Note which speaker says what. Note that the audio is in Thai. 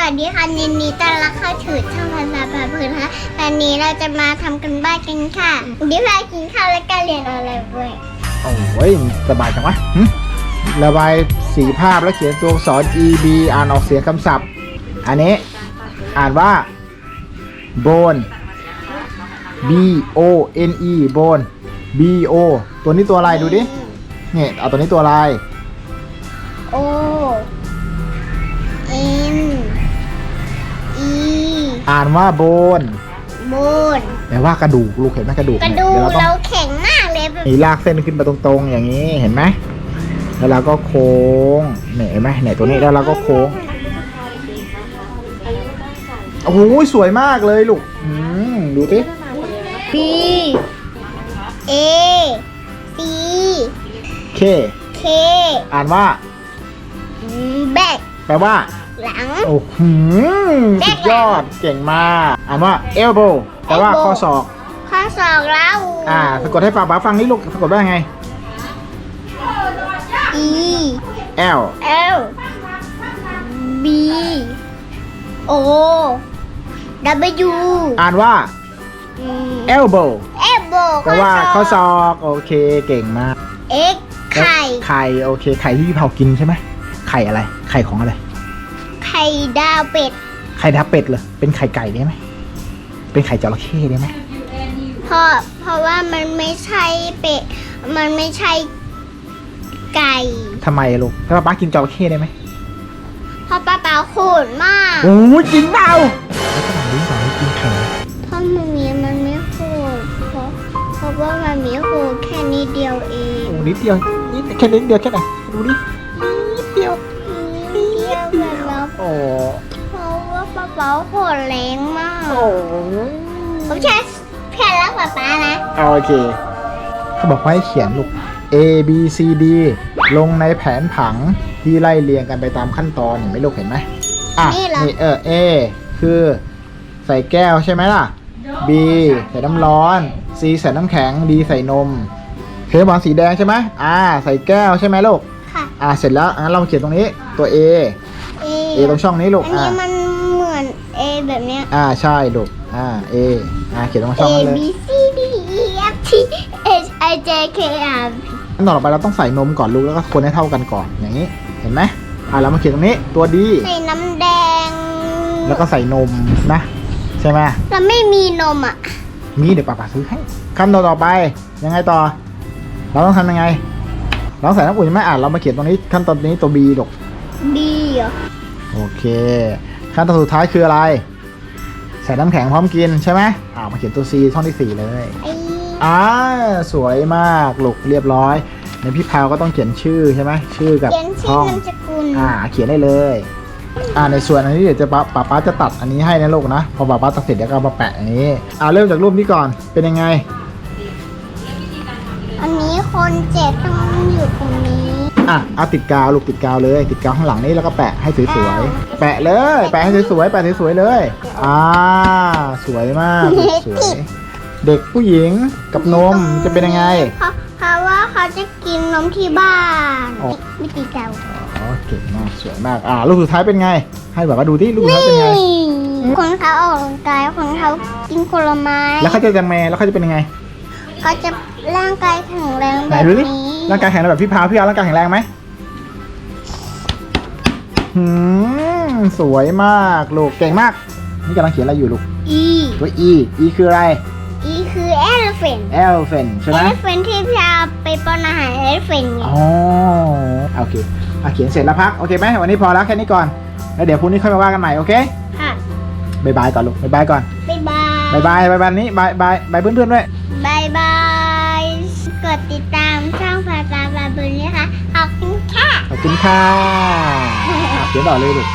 Speaker 1: วัสดีค่ะยินดีต้อนรับเข้าสู่ช่องภาษาพาเพลินค่ะวันนี้เราจะมาทำกันบ้านกันค่ะเดี๋ยวเรากินข้าวและก็เรียนออนไลน์ด้วย
Speaker 2: โอ้ยสบายจังวะหึระบายสีภาพแล้วเขียนตัวอักษร e b อ่านออกเสียงคำศัพท์ อันนี้ อ่านว่า bone b o n e bone b o ตัวนี้ตัวอะไรดูดิเนี่ยเอาตัวนี้ตัวอะไร
Speaker 1: โอ อ่า
Speaker 2: นว่า bone
Speaker 1: โบน
Speaker 2: แปลว่ากระดูกลูกเห็นไหมกระดูก
Speaker 1: กระ
Speaker 2: เนี่ย
Speaker 1: ดูก
Speaker 2: เดี๋ยวเราต้
Speaker 1: เรา
Speaker 2: อง
Speaker 1: แข็งมากเลยแบบ
Speaker 2: มีลากเส้นขึ้นมาตรงๆ อย่างนี้เห็นไหมแล้วเราก็โค้งเนี่ยเห็นไหมเนี่ยตัวนี้แล้วเราก็โค้งโอ้โหสวยมากเลยลูกอืมดูสิ
Speaker 1: บีเอซี
Speaker 2: เค
Speaker 1: เค
Speaker 2: อ่านว่า
Speaker 1: แบก
Speaker 2: แปลว่า
Speaker 1: หลัง
Speaker 2: โอ้โหสุดยอดเก่งมากอ่านว่า elbow แปลว่า
Speaker 1: elbow
Speaker 2: ข้อศอก
Speaker 1: ข้อศอกเรา
Speaker 2: อ่าสะกดให้ป้าป๊าฟังนี่ลูกสะกดว่าไง
Speaker 1: อี
Speaker 2: L
Speaker 1: L B O W
Speaker 2: อ่านว่า
Speaker 1: อืม
Speaker 2: elbow
Speaker 1: elbow
Speaker 2: แปลว่าข้อศอก โอเคเก่งมาก
Speaker 1: X ไข่
Speaker 2: ไข่ โอเค ไข่ที่พี่เผากินใช่ไหม ไข่อะไร ไข่ของอะไร
Speaker 1: ไข่ดาวเป็ด
Speaker 2: ไข่ทับเป็ดเหรอ เป็นไข่ไก่ได้ไหม เป็นไข่จระเข้ได้ไหม
Speaker 1: เพราะเพราะว่ามันไม่ใช่เป็ด มันไม่ใช่ไก่
Speaker 2: ทำไมอะลูกถ้าป๊ากินจระเข้ได้ไหม
Speaker 1: เพราะป้าเปาโหดมาก
Speaker 2: โอ้ยจริงเปล่าแล้วก็หลังลิ้นก่อนกินไข่นะ
Speaker 1: เพราะมันมีมันไม่โหดเพราะเพราะว่ามันมีโหดแค่นิดเดียวเอง
Speaker 2: โอ้นิดเดียวนิดแค่นิดเดียวแค่ไหนดูดินิด
Speaker 1: เปาโหดแรงมาก
Speaker 2: โอ้
Speaker 1: ผมแค่แค่รักป้าป้านะ
Speaker 2: โอเค เขาบอกว่าให้เขียนลูก A B C D ลงในแผนผังที่ไล่เรียงกันไปตามขั้นตอนเห็นไหมลูกเห็นไหมอะ
Speaker 1: นี่เหรอ
Speaker 2: นี่เออ A คือใส่แก้วใช่ไหมล่ะ B ใส่น้ำร้อน C ใส่น้ำแข็ง D ใส่นมเคยหวานสีแดงใช่ไหมอ่า ใส่แก้วใช่ไหมลูก
Speaker 1: ค่ะ
Speaker 2: อ่าเสร็จแล้วงั้นเรามาเขียนตรงนี้ตัว A
Speaker 1: A
Speaker 2: A ตรงช่องนี้ลูก
Speaker 1: อัน
Speaker 2: อ่า
Speaker 1: นี้มันเหมือน A แบบเนี้ย
Speaker 2: อ่าใช่ลูกอ่า A อ่าเขียนตรง
Speaker 1: A
Speaker 2: ช่องนั้นเลย
Speaker 1: B C D E F T H I J K R
Speaker 2: ขั้นตอนต่อไปเราต้องใส่นมก่อนลูกแล้วก็คนให้เท่ากันก่อนอย่างนี้ เห็นไหมอ่าเรามาเขียนตรงนี้ตัว D
Speaker 1: ใส่น้ำแดง
Speaker 2: แล้วก็ใส่นมนะ ใช่ไหม
Speaker 1: เราไม่มีนมอะ
Speaker 2: มีเดี๋ยวป้าป๋าซื้อให้ขั้นตอนต่อไปยังไงต่อ เราต้องทำยังไง เราต้องใส่น้ำอุ่นใช่ไหมอ่าเรามาเขียนตรงนี้ขั้นตอนนี้ตัว B ลูก
Speaker 1: B เหรอ
Speaker 2: โอเค ขั้นตอนสุดท้ายคืออะไร ใส่น้ำแข็งพร้อมกินใช่ไหมอ่ามาเขียนตัว C ช่องที่สี่เลย
Speaker 1: ไอ้
Speaker 2: อ่าสวยมากลูกเรียบร้อยในพี่พาวก็ต้องเขียนชื่อใช่ไหมชื่อกับ
Speaker 1: เขียนชื่อ
Speaker 2: ห้อง
Speaker 1: นามสกุล
Speaker 2: อ่าเขียนได้เลย อ่าในส่วนอันนี้เดี๋ยวจะป้าป้าป๊าจะตัดอันนี้ให้นะลูกนะพอป้าป๊าตัดเสร็จเดี๋ยวก็เอามาแปะอันนี้อ่าเริ่มจากรูปนี้ก่อนเป็นยังไง
Speaker 1: อันนี้คนเจ็บต้องอยู่ตรงนี้
Speaker 2: อะเอาติดกาวลูกติดกาวเลย ติดกาวข้างหลังนี้แล้วก็แปะให้สวยๆแปะเลย แปะให้สวยๆแปะสวยๆเลยอ่าสวยมากลูกสวยเด็กผู้หญิงกับนมจะเป็นยังไง
Speaker 1: เพราะเพราะว่าเขาจะกินนมที่บ้าน
Speaker 2: อ๋อ
Speaker 1: ไม่ติดเจ้า
Speaker 2: อ๋อเก่งมากสวยมากอ่ารูปสุดท้ายเป็นไง ให้แบบว่าดูที่รูปสุดท้ายเป็นไง
Speaker 1: คนเขาออกกำลังกายคนเขากินผลไม้
Speaker 2: แล้วเขาจะยังไงแล้วเขาจะเป็นยังไง
Speaker 1: เขาจะร่างกายแข็งแรง
Speaker 2: ไห
Speaker 1: แบ
Speaker 2: น
Speaker 1: บ
Speaker 2: ดูดิ
Speaker 1: นี้
Speaker 2: ร่างกายแข็งแรงแบบพี่พาวพี่เอาร่างกายแข็งแรงไหมหืมสวยมากลูกเก่งมาก นี่กำลังเขียนอะไรอยู่ลูก
Speaker 1: อี
Speaker 2: ตัว E E คืออะไร
Speaker 1: อีคือ elephant
Speaker 2: elephant ใช่ไหม
Speaker 1: elephant ที่พาไปป้อนอาหาร elephant ไง
Speaker 2: อ๋อโอเคอะเขียนเสร็จแล้วพัก โอเคไหมวันนี้พอแล้วแค่นี้ก่อน แล้วเดี๋ยวพรุ่งนี้ค่อยมาว่ากันใหม่ โอเค
Speaker 1: ค่ะ
Speaker 2: บายบายก่อนลูกบายบายก่อน
Speaker 1: บ๊ายบาย
Speaker 2: บายบายบายบายนี้บายบายบายเพื่อนๆด้วย
Speaker 1: บายบาย กดติดตามช่องภาษาบา บุญนะคะขอบคุณค่ะ
Speaker 2: ขอบคุณค่ะอะเขียนต่อเลยลูก